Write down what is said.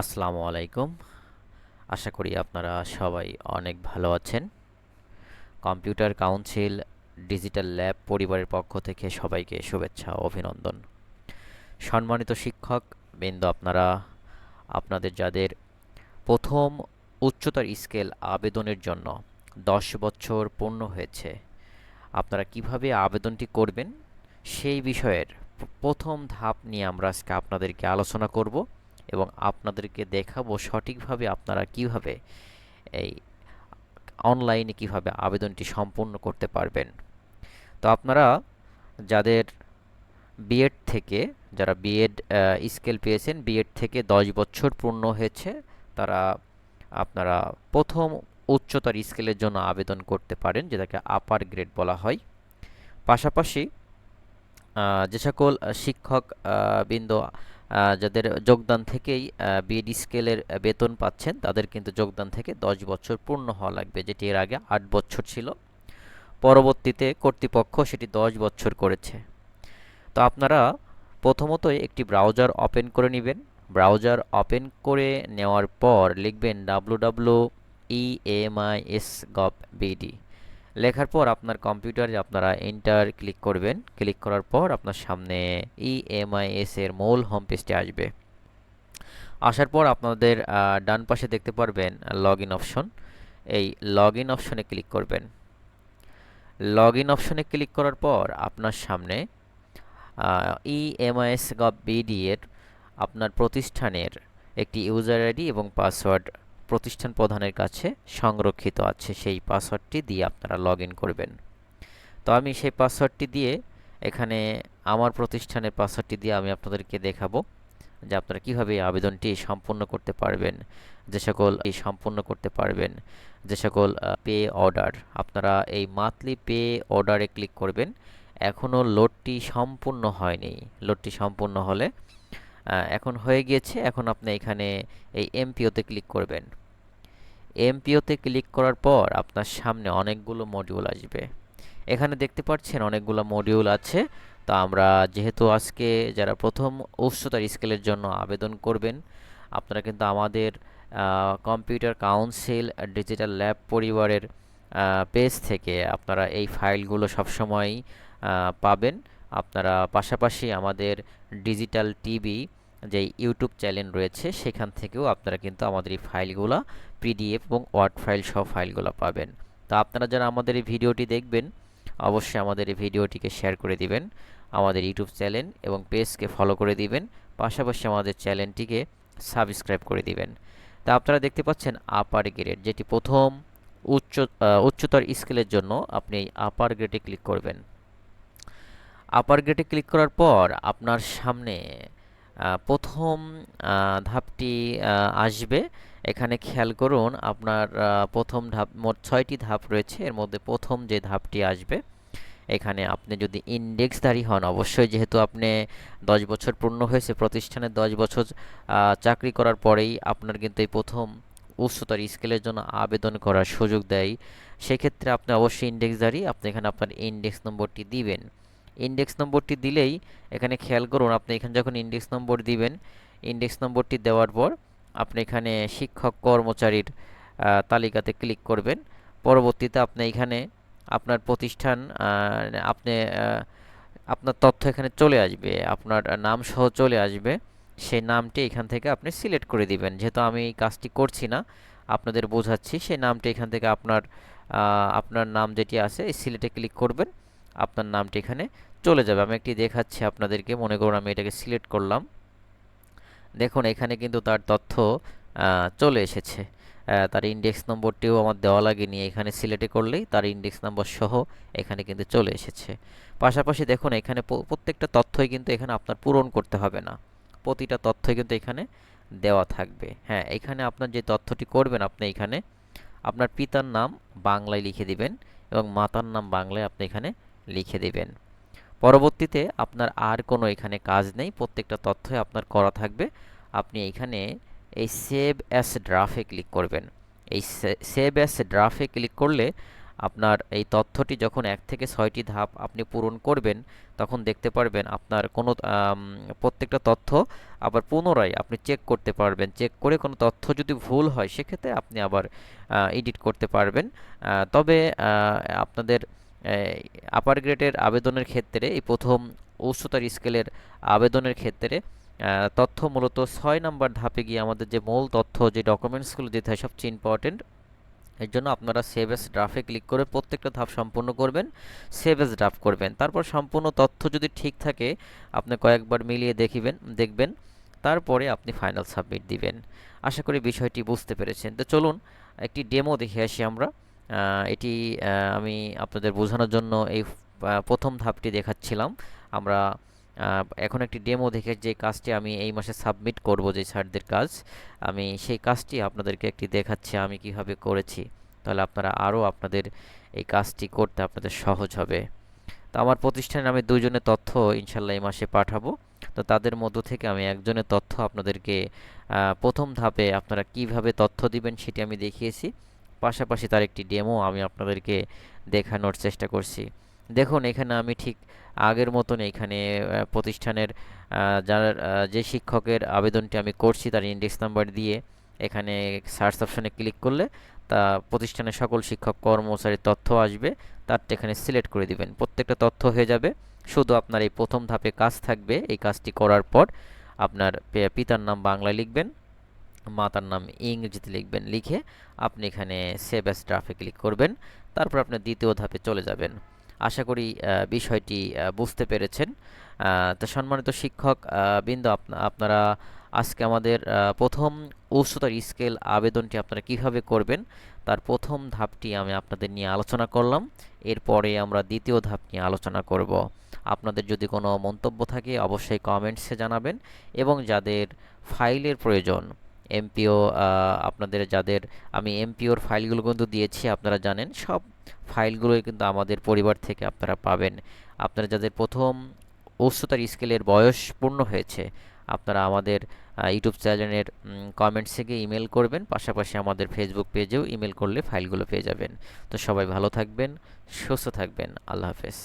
আসসালামু আলাইকুম। আশা করি আপনারা সবাই অনেক ভালো আছেন। কম্পিউটার কাউন্সিল ডিজিটাল ল্যাব পরিবারের পক্ষ থেকে সবাইকে শুভেচ্ছা অভিনন্দন। সম্মানিত শিক্ষক, বৃন্দ আপনারা, আপনাদের যাদের প্রথম উচ্চতর স্কেল আবেদনের জন্য দশ বছর পূর্ণ হয়েছে, আপনারা কীভাবে আবেদনটি করবেন সেই বিষয়ের প্রথম ধাপ নিয়ে আমরা আজকে আপনাদেরকে আলোচনা করব। এবং আপনাদেরকে দেখাবো সঠিকভাবে আপনারা কীভাবে এই অনলাইনে কীভাবে আবেদনটি সম্পূর্ণ করতে পারবেন। তো আপনারা যাদের বিএড থেকে, যারা বিএড স্কেল পেয়েছেন বিএড থেকে দশ বছর পূর্ণ হয়েছে, তারা আপনারা প্রথম উচ্চতর স্কেলের জন্য আবেদন করতে পারেন, যেটাকে আপার গ্রেড বলা হয়। পাশাপাশি যে সকল শিক্ষক বৃন্দ যাদের যোগদান থেকেই বিএড স্কেলের বেতন পাচ্ছেন, তাদের কিন্তু যোগদান থেকে দশ বছর পূর্ণ হওয়া লাগবে, যেটি এর আগে আট বছর ছিল। পরবর্তীতে কর্তৃপক্ষ সেটি দশ বছর করেছে। তো আপনারা প্রথমতই একটি ব্রাউজার ওপেন করে নেবেন। ব্রাউজার ওপেন করে নেওয়ার পর লিখবেন W W E M I S gov BD লেখার পর আপনার কম্পিউটারে আপনারা এন্টার ক্লিক করবেন। ক্লিক করার পর আপনার সামনে ইএমআইএস এর মূল হোম পেজটি আসবে। আসার পর আপনাদের ডান পাশে দেখতে পারবেন লগ ইন অপশন এই লগ ইন অপশনে ক্লিক করবেন। লগ ইন অপশনে ক্লিক করার পর আপনার সামনে ইএমআইএস গভ বিডি এর আপনার প্রতিষ্ঠানের একটি ইউজার আইডি এবং পাসওয়ার্ড প্রতিষ্ঠান প্রধানের কাছে সংরক্ষিত আছে সেই পাসওয়ার্ডটি দিয়ে আপনারা লগ করবেন। তো আমি সেই পাসওয়ার্ডটি দিয়ে এখানে আমার প্রতিষ্ঠানের পাসওয়ার্ডটি দিয়ে আমি আপনাদেরকে দেখাবো যে আপনারা কীভাবে এই আবেদনটি সম্পূর্ণ করতে পারবেন, যে সকল এই সম্পূর্ণ করতে পারবেন, যে সকল পে অর্ডার। আপনারা এই মান্থলি পে অর্ডারে ক্লিক করবেন। এখনও লোডটি সম্পূর্ণ হয়নি। লোডটি সম্পূর্ণ হলে এখন হয়ে গিয়েছে। এখন আপনি এখানে এই এমপিওতে ক্লিক করবেন। এমপিওতে ক্লিক করার পর আপনার সামনে অনেকগুলো মডিউল আসবে। এখানে দেখতে পাচ্ছেন অনেকগুলো মডিউল আছে। তো আমরা যেহেতু আজকে যারা প্রথম উচ্চতর স্কেলের জন্য আবেদন করবেন, আপনারা কিন্তু আমাদের কম্পিউটার কাউন্সিল ডিজিটাল ল্যাব পরিবারের পেজ থেকে আপনারা এই ফাইলগুলো সবসময় পাবেন। আপনারা পাশাপাশি আমাদের ডিজিটাল টিভি যে ইউটিউব চ্যানেল রয়েছে, সেখান থেকেও আপনারা কিন্তু আমাদের এই ফাইলগুলো পিডিএফ এবং ওয়ার্ড ফাইল সহ ফাইলগুলো পাবেন। তো আপনারা যারা আমাদের এই ভিডিওটি দেখবেন, অবশ্যই আমাদের এই ভিডিওটিকে শেয়ার করে দিবেন, আমাদের ইউটিউব চ্যানেল এবং পেজকে ফলো করে দিবেন, পাশাপাশি আমাদের চ্যানেলটিকে সাবস্ক্রাইব করে দিবেন। তা আপনারা দেখতে পাচ্ছেন আপার গ্রেড যেটি প্রথম উচ্চ উচ্চতর স্কেলের জন্য আপনি এই আপার গ্রেডে ক্লিক করবেন। আপার গ্রেডে ক্লিক করার পর আপনার সামনে প্রথম ধাপটি আসবে। এখানে খেয়াল করুন, আপনার প্রথম ধাপ, মোট ছয়টি ধাপ রয়েছে। এর মধ্যে প্রথম যে ধাপটি আসবে, এখানে আপনি যদি ইন্ডেক্সধারী হন, অবশ্যই যেহেতু আপনি দশ বছর পূর্ণ হয়েছে প্রতিষ্ঠানে, দশ বছর চাকরি করার পরেই আপনার কিন্তু এই প্রথম উচ্চতর স্কেলের জন্য আবেদন করার সুযোগ দেয়। সেক্ষেত্রে আপনি অবশ্যই ইন্ডেক্সধারী, আপনি এখানে আপনার ইন্ডেক্স নম্বরটি দিবেন। ইন্ডেক্স নম্বরটি দিলেই এখানে খেয়াল করুন, আপনি এখানে যখন ইন্ডেক্স নম্বর দিবেন ইন্ডেক্স নম্বরটি দেওয়ার পর আপনি এখানে শিক্ষক কর্মচারীর তালিকাতে ক্লিক করবেন। পরবর্তীতে আপনি এখানে আপনার প্রতিষ্ঠান আপনি আপনার তথ্য এখানে চলে আসবে, আপনার নাম সহ চলে আসবে। সেই নামটি এখান থেকে আপনি সিলেক্ট করে দিবেন। যেহেতু আমি এই কাজটি করছি না, আপনাদের বোঝাচ্ছি, সেই নামটি এখান থেকে আপনার আপনার নাম যেটি আছে, এই সিলেক্টে ক্লিক করবেন। আপনার নামটি এখানে চলে যাবে। আমি একটি দেখাচ্ছি আপনাদেরকে, মনে করুন আমি এটাকে সিলেক্ট করলাম। দেখুন, এখানে কিন্তু তার তথ্য চলে এসেছে। তার ইন্ডেক্স নম্বরটিও আমার দেওয়া লাগেনি। এখানে সিলেক্টে করলেই তার ইন্ডেক্স নম্বর সহ এখানে কিন্তু চলে এসেছে। পাশাপাশি দেখুন, এখানে প্রত্যেকটা তথ্যই কিন্তু এখানে আপনার পূরণ করতে হবে না। প্রতিটা তথ্যই কিন্তু এখানে দেওয়া থাকবে। হ্যাঁ এখানে আপনার যে তথ্যটি করবেন আপনি এখানে, আপনার পিতার নাম বাংলায় লিখে দিবেন এবং মাতার নাম বাংলায় আপনি এখানে লিখে দিবেন। পরবর্তীতে আপনার আর কোনো এখানে কাজ নেই, প্রত্যেকটা তথ্যই আপনার করা থাকবে। আপনি এখানে এই সেভ অ্যাস ড্রাফে ক্লিক করবেন। এই সেভ অ্যাস ড্রাফে ক্লিক করলে আপনার এই তথ্যটি যখন এক থেকে ছয়টি ধাপ আপনি পূরণ করবেন, তখন দেখতে পারবেন আপনার কোনো প্রত্যেকটা তথ্য আবার পুনরায় আপনি চেক করতে পারবেন। চেক করে কোনো তথ্য যদি ভুল হয়, সেক্ষেত্রে আপনি আবার এডিট করতে পারবেন। তবে আপনাদের আপার গ্রেডের আবেদনের ক্ষেত্রে, এই প্রথম উচ্চতর স্কেলের আবেদনের ক্ষেত্রে তথ্য মূলত ছয় নাম্বার ধাপে গিয়ে আমাদের যে মূল তথ্য, যে ডকুমেন্টসগুলো দিতে হয়, সবচেয়ে ইম্পর্টেন্ট এর জন্য আপনারা সেভ এস ড্রাফে ক্লিক করে প্রত্যেকটা ধাপ সম্পূর্ণ করবেন সেভ এস ড্রাফট করবেন। তারপর সম্পূর্ণ তথ্য যদি ঠিক থাকে, আপনি কয়েকবার মিলিয়ে দেখিবেন, দেখবেন, তারপরে আপনি ফাইনাল সাবমিট দিবেন। আশা করি বিষয়টি বুঝতে পেরেছেন। তো চলুন, একটি ডেমো দেখে আসি আমরা। এটি আমি আপনাদের বোঝানোর জন্য এই প্রথম ধাপটি দেখাচ্ছিলাম। আমরা এখন একটি ডেমো দেখে যে কাজটি আমি এই মাসে সাবমিট করব যে স্যারদের কাজ, আমি সেই কাজটি আপনাদেরকে একটি দেখাচ্ছি, আমি কীভাবে করেছি। তাহলে আপনারা আরও আপনাদের এই কাজটি করতে আপনাদের সহজ হবে। তো আমার প্রতিষ্ঠানে আমি দুজনের তথ্য ইনশাল্লাহ এই মাসে পাঠাবো। তো তাদের মধ্য থেকে আমি একজনের তথ্য আপনাদেরকে প্রথম ধাপে আপনারা কীভাবে তথ্য দিবেন সেটি আমি দেখিয়েছি। পাশাপাশি তার একটি ডেমো আমি আপনাদেরকে দেখানোর চেষ্টা করছি। দেখুন, এখানে আমি ঠিক আগের মতন এখানে প্রতিষ্ঠানের যার যে শিক্ষকের আবেদনটি আমি করছি তার ইন্ডেক্স নাম্বার দিয়ে এখানে সার্চ অপশনে ক্লিক করলে তা প্রতিষ্ঠানের সকল শিক্ষক কর্মচারীর তথ্য আসবে। তারটা এখানে সিলেক্ট করে দিবেন। প্রত্যেকটা তথ্য হয়ে যাবে। শুধু আপনার এই প্রথম ধাপে কাজ থাকবে। এই কাজটি করার পর আপনার পিতার নাম বাংলায় লিখবেন। মাতার নাম ইংরেজিতে লিখবেন। লিখে আপনি এখানে সেভ অ্যাস ড্রাফে ক্লিক করবেন। তারপর আপনি দ্বিতীয় ধাপে চলে যাবেন। আশা করি বিষয়টি বুঝতে পেরেছেন। তো সম্মানিত শিক্ষক বৃন্দ, আপনা- আপনারা আজকে আমাদের প্রথম উচ্চতর স্কেল আবেদনটি আপনারা কীভাবে করবেন, তার প্রথম ধাপটি আমি আপনাদের নিয়ে আলোচনা করলাম। এরপরে আমরা দ্বিতীয় ধাপ নিয়ে আলোচনা করব। আপনাদের যদি কোনো মন্তব্য থাকে, অবশ্যই কমেন্টসে জানাবেন এবং যাদের ফাইলের প্রয়োজন এমপিও আপনাদের যাদের আমি এমপিওর ফাইলগুলো কিন্তু দিয়েছি, আপনারা জানেন, সব ফাইলগুলোই কিন্তু আমাদের পরিবার থেকে আপনারা পাবেন। আপনারা যাদের প্রথম উচ্চতার স্কেলের বয়স পূর্ণ হয়েছে, আপনারা আমাদের ইউটিউব চ্যানেলের কমেন্টস থেকে ইমেল করবেন, পাশাপাশি আমাদের ফেসবুক পেজেও ইমেল করলে ফাইলগুলো পেয়ে যাবেন। তো সবাই ভালো থাকবেন, সুস্থ থাকবেন, আল্লাহ হাফেজ।